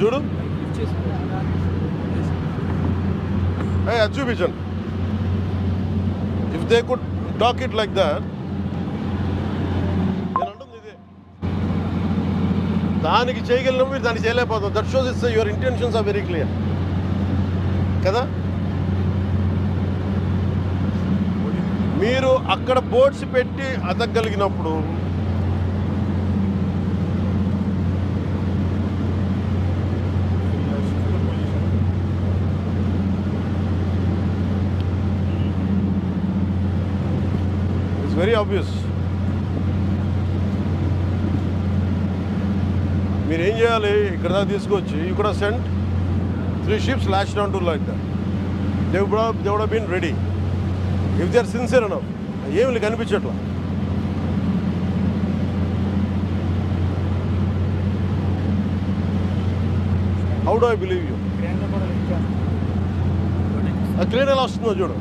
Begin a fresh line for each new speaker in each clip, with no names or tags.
చూడు. ఏ, అది చూపించండి if they could talk it like that నేను అంటుంది ఇదే. దానికి చేయగలిగిన మీరు దాన్ని చేయలేకపోతాం. That shows is your intentions are very clear కదా? మీరు అక్కడ బోర్డ్స్ పెట్టి అతగలిగినప్పుడు వెరీ ఆబ్వియస్ మీరు ఏం చేయాలి ఇక్కడ దాకా తీసుకొచ్చి యూ కూడా sent three ships last down to like that they they would been ready if they are sincere enough ఏమి కనిపించట్లా how do I believe you crane ఎలా వస్తుందో చూడు.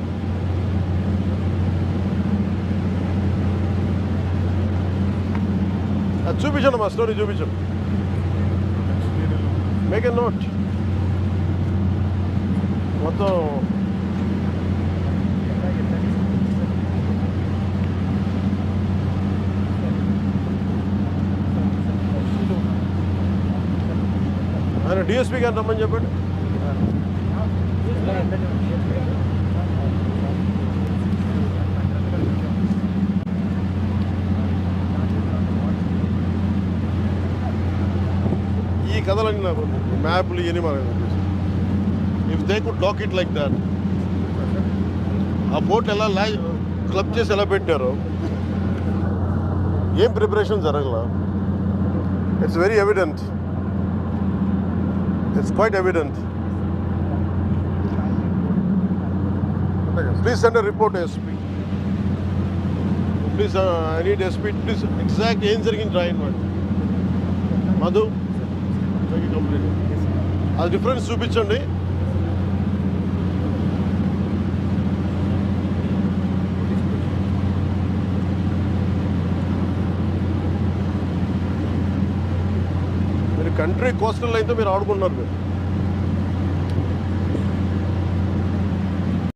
చూపించండి మా స్టోరీ చూపించండి. మేక్ ఎ నోట్ మొత్తం ఆయన డిఎస్పీ గారిని రమ్మని చెప్పండి. ఈ కథలన్నీ నాకు మ్యాప్లు ఇవన్నీ మనకు if they could lock it like that ఆ బోట్ ఎలా లా క్లబ్ చేసి ఎలా పెట్టారో? ఏం ప్రిపరేషన్ జరగల? It's very evident it's quite evident please send report SP please I need SP please exact ఏం జరిగింది ట్రైన్ వాడు మధు? కంప్లీట్ అది డిఫరెన్స్ చూపించండి. మీరు కంట్రీ కోస్టల్ లైన్తో మీరు ఆడుకుంటున్నారు మీరు.